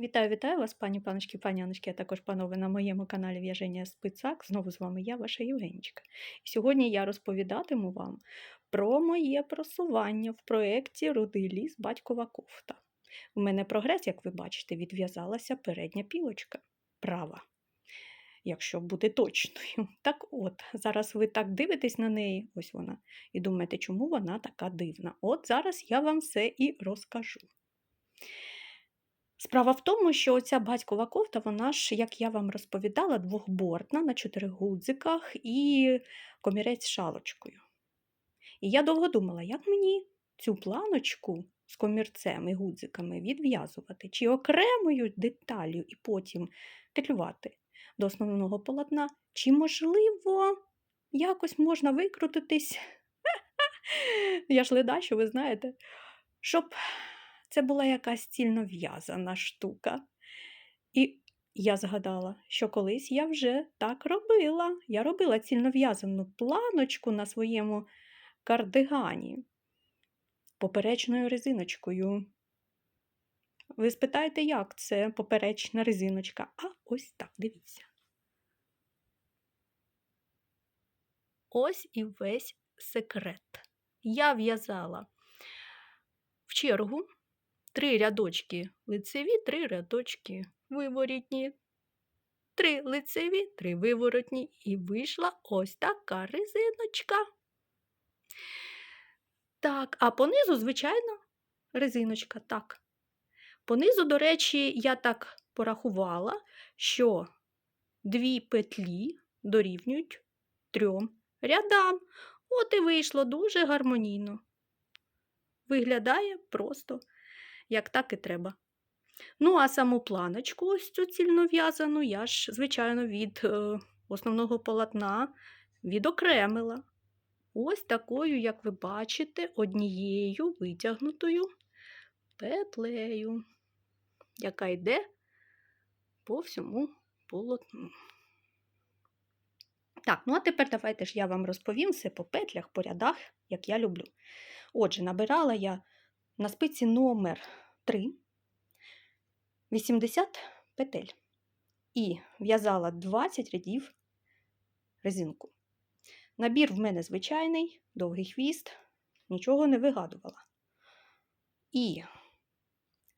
Вітаю, вітаю вас, пані, паночки, паняночки, а також панове на моєму каналі В'яження Спицак. Знову з вами я, ваша Євгенічка. І сьогодні я розповідатиму вам про моє просування в проєкті Рудий ліс батькова кофта. У мене прогрес, як ви бачите, відв'язалася передня пілочка права. Якщо бути точною. Так от, зараз ви так дивитесь на неї, ось вона, і думаєте, чому вона така дивна. От зараз я вам все і розкажу. Справа в тому, що оця батькова кофта, вона ж, як я вам розповідала, двохбортна на чотирьох гудзиках і комірець шалочкою. І я довго думала, як мені цю планочку з комірцем і гудзиками відв'язувати, чи окремою деталлю і потім петлювати до основного полотна, чи, можливо, якось можна викрутитись. Я ж леда, що ви знаєте, щоб це була якась цільно в'язана штука. І я згадала, що колись я вже так робила. Я робила цільнов'язану планочку на своєму кардигані поперечною резиночкою. Ви спитаєте, як це поперечна резиночка? А ось так, дивіться. Ось і весь секрет. Я в'язала в чергу три рядочки лицеві, три рядочки виворітні, три лицеві, три виворотні, і вийшла ось така резиночка. Так, а понизу, звичайно, резиночка, так. Понизу, до речі, я так порахувала, що дві петлі дорівнюють трьом рядам. От і вийшло дуже гармонійно. Виглядає просто як так і треба. Ну, а саму планочку, ось цю цільнов'язану, я ж, звичайно, від е, основного полотна відокремила. Ось такою, як ви бачите, однією витягнутою петлею, яка йде по всьому полотну. Так, ну а тепер давайте ж я вам розповім все по петлях, по рядах, як я люблю. Отже, набирала я на спиці номер 3 80 петель і в'язала 20 рядів резинку. Набір в мене звичайний, довгий хвіст, нічого не вигадувала. І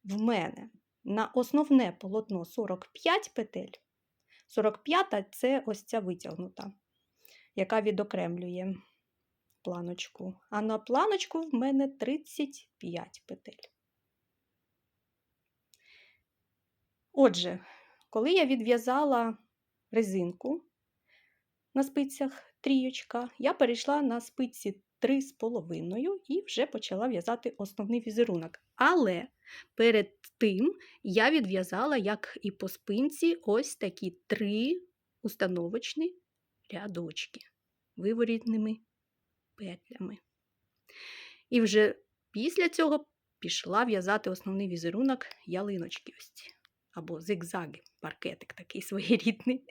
в мене на основне полотно 45 петель. 45 це ось ця витягнута, яка відокремлює планочку. А на планочку в мене 35 петель. Отже, коли я відв'язала резинку на спицях трієчка, я перейшла на спиці 3,5 і вже почала в'язати основний візерунок. Але перед тим я відв'язала, як і по спинці, ось такі три установочні рядочки виворітними петлями. І вже після цього пішла в'язати основний візерунок ялиночки ось або зигзаги, паркетик такий своєрідний.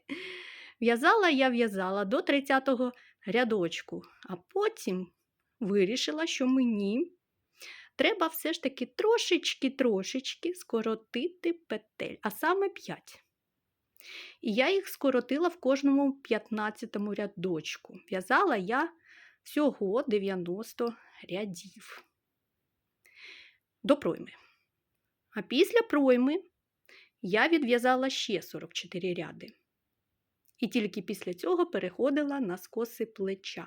В'язала я в'язала до 30-го рядочку, а потім вирішила, що мені треба все ж таки трошечки-трошечки скоротити петель, а саме 5. І я їх скоротила в кожному 15 рядочку. В'язала я всього 90 рядів до пройми. А після пройми я відв'язала ще 44 ряди. І тільки після цього переходила на скоси плеча.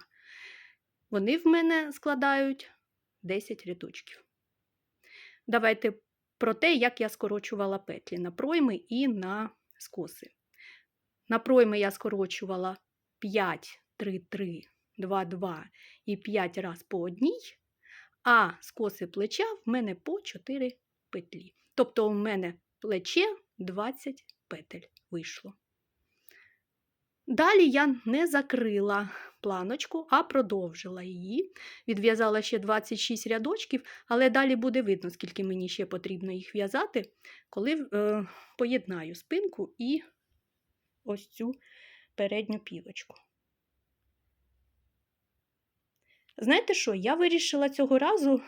Вони в мене складають 10 рядочків. Давайте про те, як я скорочувала петлі на пройми і на скоси. На пройми я скорочувала 5, 3, 3, 2, 2 і 5 раз по одній, а скоси плеча в мене по 4 петлі. Тобто у мене плече 20 петель вийшло. Далі я не закрила планочку, а продовжила її. Відв'язала ще 26 рядочків, але далі буде видно, скільки мені ще потрібно їх в'язати, коли е, поєднаю спинку і ось цю передню пілочку. Знаєте що? Я вирішила цього разу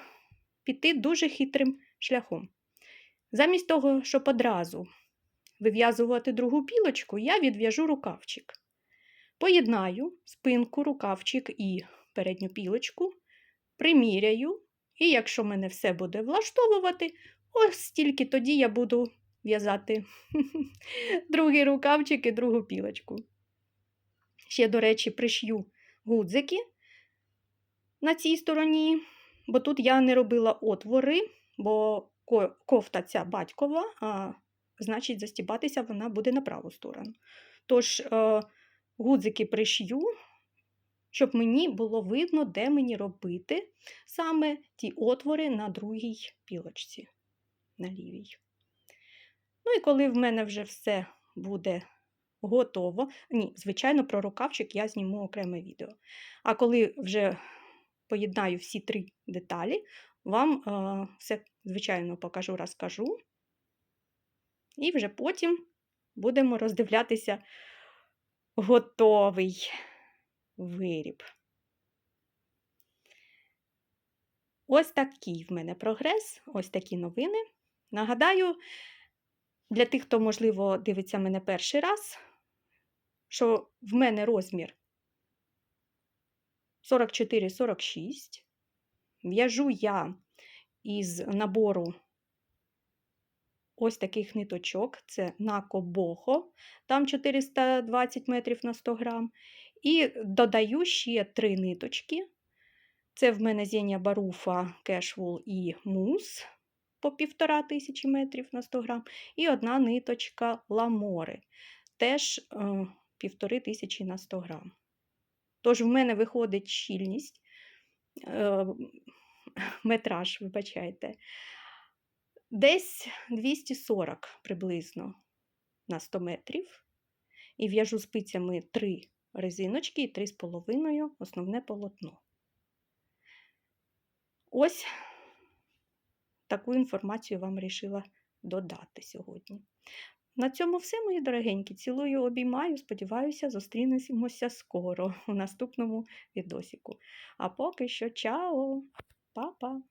піти дуже хитрим шляхом. Замість того, щоб одразу вив'язувати другу пілочку, я відв'яжу рукавчик. Поєднаю спинку, рукавчик і передню пілочку, приміряю, і якщо мене все буде влаштовувати, ось тільки тоді я буду в'язати другий рукавчик і другу пілочку. Ще, до речі, пришью гудзики на цій стороні, бо тут я не робила отвори, бо кофта ця батькова, а значить, застібатися вона буде на праву сторону. Тож, е, гудзики пришью, щоб мені було видно, де мені робити саме ті отвори на другій пілочці, на лівій. Ну і коли в мене вже все буде готово, ні, звичайно, про рукавчик я зніму окреме відео. А коли вже поєднаю всі три деталі, вам е, все, звичайно, покажу, розкажу. І вже потім будемо роздивлятися готовий виріб. Ось такий в мене прогрес, ось такі новини. Нагадаю, для тих, хто, можливо, дивиться мене перший раз, що в мене розмір 44-46. В'яжу я із набору ось таких ниточок. Це Нако Бохо, там 420 метрів на 100 грам. І додаю ще три ниточки. Це в мене Зенія Баруфа, Кешвул і Мус по 1500 метрів на 100 грам. І одна ниточка Ламори, теж е, 1500 на 100 грам. Тож в мене виходить щільність, е, метраж, вибачайте, десь 240 приблизно на 100 метрів. І в'яжу спицями 3 резиночки і 3,5 основне полотно. Ось таку інформацію вам вирішила додати сьогодні. На цьому все, мої дорогенькі. Цілую, обіймаю. Сподіваюся, зустрінемося скоро у наступному відосіку. А поки що, чао! Па-па!